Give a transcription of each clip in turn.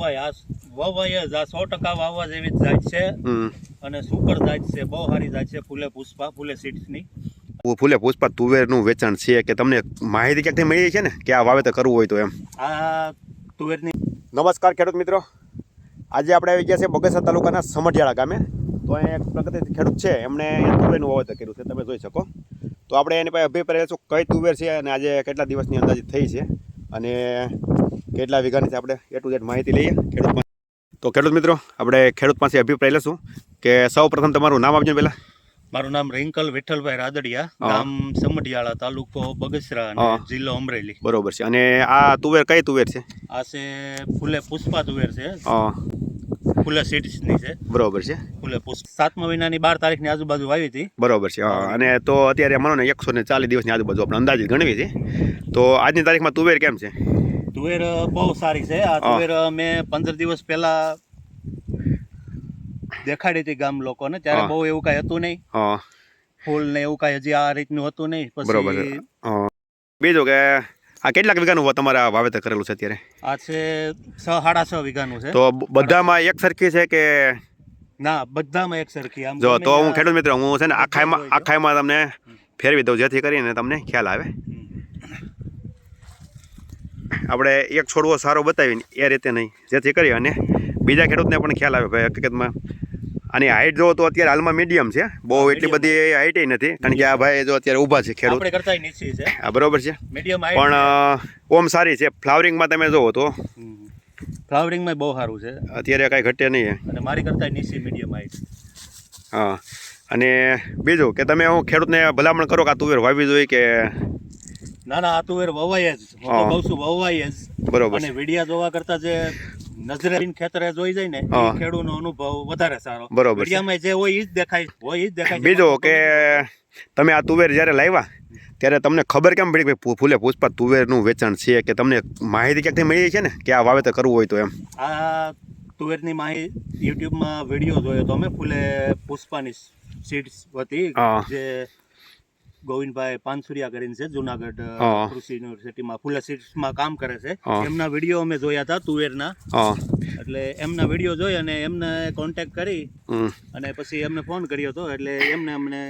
વવાય. આ વવાય જ. આ સો ટકા વાવવા જેવી જાત છે. અને સુપર જાત છે. બહુ સારી જાત છે. ફૂલે પુષ્પા ફૂલે સીડ્સની. ફૂલે પુષ્પા તુવેરનું વેચાણ છે કે તમને માહિતી ક્યાંકથી મળી છે ને? કે આ વાવેતર કરવું હોય તો એમ. આ તુવેરની નમસ્કાર ખેડૂત મિત્રો. આજે આપણે આવી ગયા છે બગસરા તાલુકાના સમઢિયાળા ગામે. તો અહીંયા એક પ્રગતિ ખેડૂત છે. એમણે તુવેરનું વાવેતર કર્યું છે. તમે જોઈ શકો. તો આપણે એની પાસે અભિપ્રાય છું કઈ તુવેર છે અને આજે કેટલા દિવસની અંદાજિત થઈ છે. અને કેટલા વીઘાની આપણે? એ ટુ ઝેડ માહિતી લઈએ. ખેડૂત તો ખેડૂત મિત્રો આપણે ખેડૂત પાસે અભિપ્રાય લઈશું કે સૌ પ્રથમ તમારું નામ આપજો પહેલાં. મારું નામ રિંકલ વિઠ્ઠલભાઈ રાદડિયા. ગામ સમઢિયાળા તાલુકો બગસરા જિલ્લો અમરેલી. બરોબર છે. અને આ તુવેર કઈ તુવેર છે? આ છે ફૂલે પુષ્પા તુવેર છે. ફૂલે સીડ્સની છે. બરોબર છે. ફૂલે પુષ્પ સાતમા મહિનાની બાર તારીખની આજુબાજુ વાવી હતી. બરોબર છે અને તો અત્યારે માનો ને એકસો ને ચાલીસ દિવસની આજુબાજુ આપણે અંદાજે ગણવી છે. તો આજની તારીખમાં તુવેર કેમ છે? તુવેર બહુ સારી છે. આ તુવેર મેં પંદર દિવસ પહેલા દેખાડી હતી ગામ લોકોને. ત્યારે બહુ એવું કાંઈ હતું નહીં. હા. ફૂલ ને એવું કાંઈ હજી આ રીતનું હતું નહીં. પછી. બીજું કે આ કેટલાક વીઘાનું તમારે વાવેતર કરેલું છે અત્યારે? આ છે છ સાડા છ વીઘાનું છે. તો બધામાં એક સરખી છે કે ના બધામાં એક સરખી. આમ જો તો હું ખેડૂત મિત્ર હું છે ને આખાઈમાં. આખાઈમાં તમને ફેરવી દઉં જેથી કરીને તમને ખ્યાલ આવે. આપણે એક છોડવો સારો બતાવીને એ રીતે નહીં. જેથી કરી અને બીજા ખેડૂતને પણ ખ્યાલ આવે ભાઈ હકીકતમાં. આની હાઈટ જો તો અત્યારે હાલમાં મીડિયમ છે. બહુ એટલી બધી હાઈટ નથી. કારણ કે આ ભાઈ જો અત્યારે ઊભા છે ખેડૂત. આ બરોબર છે. પણ ઓમ સારી છે. ફ્લાવરિંગમાં તમે જુઓ તો. ફ્લાવરિંગમાં બહુ સારું છે. અત્યારે કાંઈ ઘટે નહીં અને મારી કરતાં નીચી મીડિયમ હાઈટ હા. અને બીજું કે તમે હું ખેડૂતને ભલામણ કરો કે આ તુવેર વાવી જોઈએ કે ના ના આ તુવેર વવાય જ. હું તો કહું છું વવાય જ. બરોબર અને વિડિયા જોવા કરતા જે નજરે ખેતરે જોઈ જાય ને ખેડૂતનો અનુભવ વધારે સારો. બરોબર વિડિયામાં જે હોય એ જ દેખાય હોય એ જ દેખાય બીજો કે તમે આ તુવેર જ્યારે લાવ્યા ત્યારે તમને ખબર કેમ પડી કે ફૂલે પુષ્પા તુવેરનું વેચાણ છે કે તમને માહિતી ક્યાંકથી મળી છે ને કે આ વાવેતર કરવું હોય તો એમ? આ તુવેરની માહિતી યુટ્યુબમાં વીડિયો જોયો તો અમે ફૂલે પુષ્પાની સીડ્સ હતી જે ગોવિંદભાઈ પાનસુરિયા કરીને છે જુનાગઢ. કૃષિ યુનિવર્સિટીમાં ફૂલે સીડ્સમાં કામ કરે છે. એમના વીડિયો અમે જોયા હતા તુવેરના. એટલે એમના વીડિયો જોઈ અને એમને કોન્ટેક્ટ કરી અને પછી એમને ફોન કર્યો હતો એટલે એમને અમને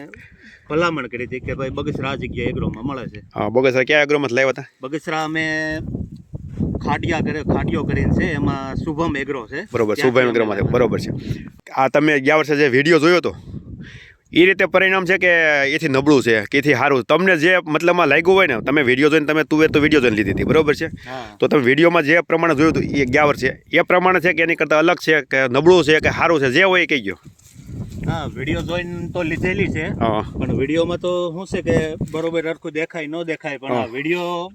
ભલામણ કરી હતી કે ભાઈ બગસરા જગ્યા એગ્રોમાં મળે છે. હા બગસરા ક્યાં એગ્રોમાં લાવ્યા હતા? બગસરા અમે ખાડિયા કરે ખાડિયો કરીને છે એમાં શુભમ એગ્રો છે. બરોબર શુભમ લાવ્યા. બરોબર છે. આ તમે ગયા વર્ષે જે વીડિયો જોયો હતો? એ રીતે પરિણામ છે કે એથી નબળું છે કે એથી સારું તમને જે મતલબમાં લાગ્યું હોય ને તમે વીડિયો જોઈને તમે તુવેર તો વીડિયો જોઈને લીધી હતી બરોબર છે? તો તમે વિડીયોમાં જે પ્રમાણે જોયું હતું એ ગયા છે. એ પ્રમાણે છે કે એની કરતાં અલગ છે કે નબળું છે કે સારું છે? જે હોય એ કહી ગયો હા વીડિયો જોઈને તો લીધેલી છે. પણ વિડીયોમાં તો શું છે કે બરોબર સરખું દેખાય ન દેખાય પણ આ વીડિયો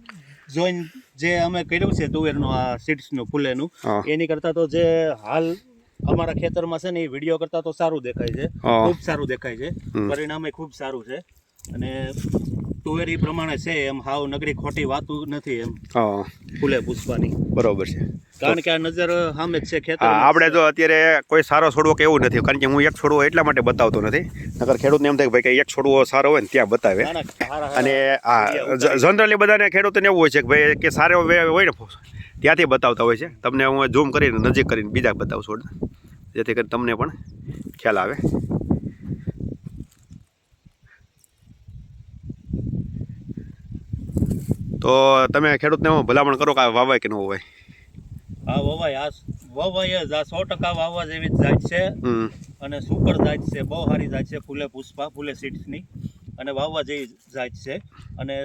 જોઈને જે અમે કર્યું છે તુવેરનું આ સીડ્સનું ફૂલેનું એની કરતાં તો જે હાલ અમારા ખેતરમાં છે ને એ વીડિયો કરતા તો સારું દેખાય છે. ખૂબ સારું દેખાય છે. પરિણામે ખૂબ સારું છે. અને તુવેર એ પ્રમાણે છે એમ હાવ નગરી ખોટી વાતું નથી એમ. ફૂલે પુષ્પાની. બરોબર છે. કારણ કે આ નજર સામે જ છે ખેતર આપણે જો અત્યારે કોઈ સારો છોડવો કે એવું નથી. કારણ કે હું એક છોડવો એટલા માટે બતાવતો નથી. નકર ખેડૂતને એમ થાય કે ભાઈ કે એક છોડવો સારો હોય ને ત્યાં બતાવે. અને જનરલી બધાને ખેડૂતને એવું હોય છે કે ભાઈ કે સારો હોય ને ત્યાંથી બતાવતા હોય છે. તમને હું ઝૂમ કરીને નજીક કરીને બીજા બતાવું છોડ જેથી કરીને તમને પણ ખ્યાલ આવે. તો તમે ખેડૂતને હું ભલામણ કરો કે આ વાવાય કે ન વાવાય? હા વવાય આ વવાય જ આ સો ટકા વાવવા જેવી જ જાત છે. અને સુપર જાત છે બહુ સારી જાત છે ફૂલે પુષ્પા ફૂલે સીડ્સની અને વાવવા જેવી જાત છે. અને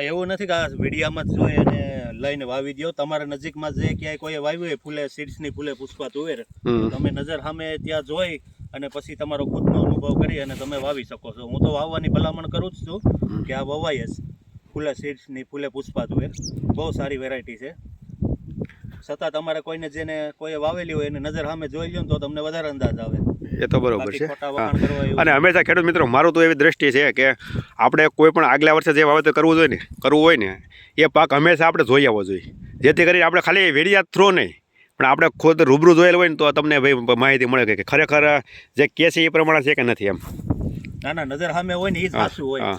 એવું નથી કે આ વિડીયામાં જ જોઈ અને લઈને વાવી દો તમારા નજીકમાં જે ક્યાંય કોઈ વાવ્યું હોય ફૂલે સીડ્સની ફૂલે પુષ્પા તુવેર તમે નજર સામે ત્યાં જોઈ અને પછી તમારો ખુદનો અનુભવ કરી અને તમે વાવી શકો છો. હું તો વાવવાની ભલામણ કરું જ છું કે આ વવાય જ. ફૂલે સીડ્સની ફૂલે પુષ્પા તુવેર બહુ સારી વેરાયટી છે. છતાં તમારે કોઈને જેને કોઈ વાવેલી હોય એને નજર સામે જોઈ લો ને તો તમને વધારે અંદાજ આવે. એ તો બરોબર છે. અને હંમેશા ખેડૂત મિત્રો મારું તો એવી દ્રષ્ટિ છે કે આપણે કોઈ પણ આગલા વર્ષે જે વાવેતર કરવું જોઈએ ને કરવું હોય ને એ પાક હંમેશા આપણે જોઈ આવવો જોઈએ. જેથી કરીને આપણે ખાલી વેડિયા થ્રો નહીં પણ આપણે ખુદ રૂબરૂ જોયેલ હોય ને તો તમને ભાઈ માહિતી મળે કે ખરેખર જે કે છે એ પ્રમાણે છે કે નથી એમ. ના ના નજર સામે હોય ને એ જ હોય.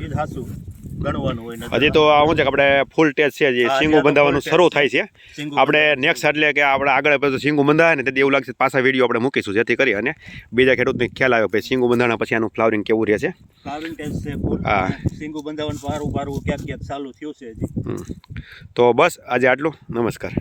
એ જ ગણવાનું હોય હજી તો આ. શું છે કે આપણે ફૂલ ટેસ્ટ છે હજી હા, સિંગું બંધાવવાનું શરૂ થાય છે. આપણે નેક્સ્ટ એટલે કે આપણે આગળ પછી સિંગું બંધાવે ને તેથી એવું લાગશે પાછા વીડિયો આપણે મૂકીશું જેથી કરી અને બીજા ખેડૂતને ખ્યાલ આવે કે સિંગું બંધાણા પછી આનું ફ્લાવરિંગ કેવું રહે છે. ફ્લાવરિંગ ટેસ્ટ છે ફૂલ હા. સિંગુ બંધાવવાનું પારું પારું ક્યાંક ક્યાંક ચાલુ થયું છે હજી. તો બસ આજે આટલું. નમસ્કાર.